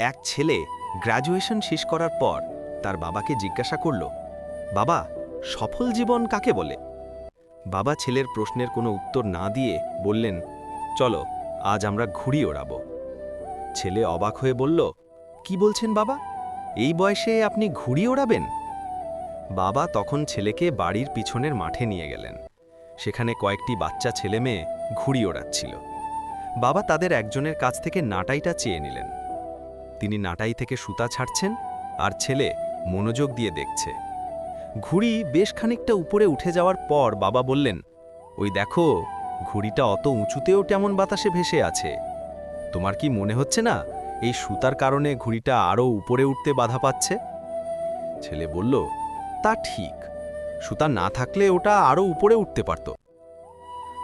এক ছেলে গ্র্যাজুয়েশন শেষ করার পর তার বাবাকে জিজ্ঞাসা করল, বাবা, সফল জীবন কাকে বলে? বাবা ছেলের প্রশ্নের কোনো উত্তর না দিয়ে বললেন, চলো, আজ আমরা ঘুড়ি ওড়াব। ছেলে অবাক হয়ে বলল, কি বলছেন বাবা? এই বয়সে আপনি ঘুড়ি ওড়াবেন? বাবা তখন ছেলেকে বাড়ির পিছনের মাঠে নিয়ে গেলেন। সেখানে কয়েকটি বাচ্চা ছেলে মেয়ে ঘুড়ি ওড়াচ্ছিল। বাবা তাদের একজনের কাছ থেকে নাটাইটা চেয়ে নিলেন। তিনি নাটাই থেকে সুতা ছাড়ছেন আর ছেলে মনোযোগ দিয়ে দেখছে। ঘুড়ি বেশ খানিকটা উপরে উঠে যাওয়ার পর বাবা বললেন, ওই দেখো, ঘুড়িটা অত উঁচুতেও তেমন বাতাসে ভেসে আছে। তোমার কি মনে হচ্ছে না, এই সুতার কারণে ঘুড়িটা আরও উপরে উঠতে বাধা পাচ্ছে? ছেলে বলল, তা ঠিক, সুতা না থাকলে ওটা আরও উপরে উঠতে পারত।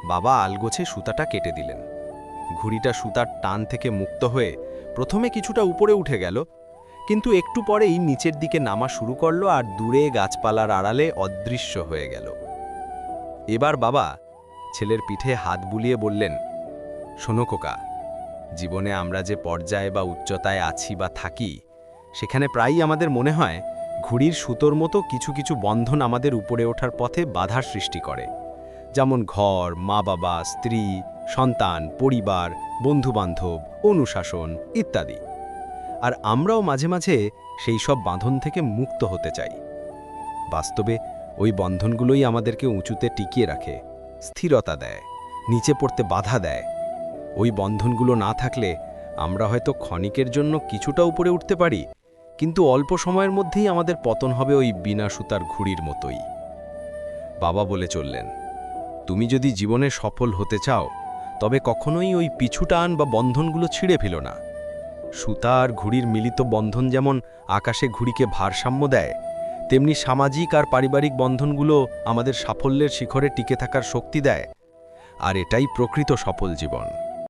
বাবা আলগোছে সুতাটা কেটে দিলেন। ঘুড়িটা সুতার টান থেকে মুক্ত হয়ে প্রথমে কিছুটা উপরে উঠে গেল, কিন্তু একটু পরেই নিচের দিকে নামা শুরু করল আর দূরে গাছপালার আড়ালে অদৃশ্য হয়ে গেল। এবার বাবা ছেলের পিঠে হাত বুলিয়ে বললেন, শোনো কোকা জীবনে আমরা যে পর্যায়ে বা উচ্চতায় আছি বা থাকি, সেখানে প্রায়ই আমাদের মনে হয় ঘুড়ির সুতোর মতো কিছু কিছু বন্ধন আমাদের উপরে ওঠার পথে বাধার সৃষ্টি করে। যেমন ঘর মা বাবা স্ত্রী সন্তান, পরিবার, বন্ধুবান্ধব, অনুশাসন ইত্যাদি। আর আমরাও মাঝে মাঝে সেই সব বাঁধন থেকে মুক্ত হতে চাই। বাস্তবে ওই বন্ধনগুলোই আমাদেরকে উঁচুতে টিকিয়ে রাখে, স্থিরতা দেয়, নিচে পড়তে বাধা দেয়। ওই বন্ধনগুলো না থাকলে আমরা হয়তো ক্ষণিকের জন্য কিছুটা উপরে উঠতে পারি, কিন্তু অল্প সময়ের মধ্যেই আমাদের পতন হবে ওই বিনা সুতার ঘুড়ির মতোই। বাবা বলে চললেন, তুমি যদি জীবনে সফল হতে চাও তবে কখনোই ওই পিছু টান বা বন্ধনগুলো ছিঁড়ে ফেল না। সুতা আর ঘুড়ির মিলিত বন্ধন যেমন আকাশে ঘুড়িকে ভারসাম্য দেয়, তেমনি সামাজিক আর পারিবারিক বন্ধনগুলো আমাদের সাফল্যের শিখরে টিকে থাকার শক্তি দেয়, আর এটাই প্রকৃত সফল জীবন।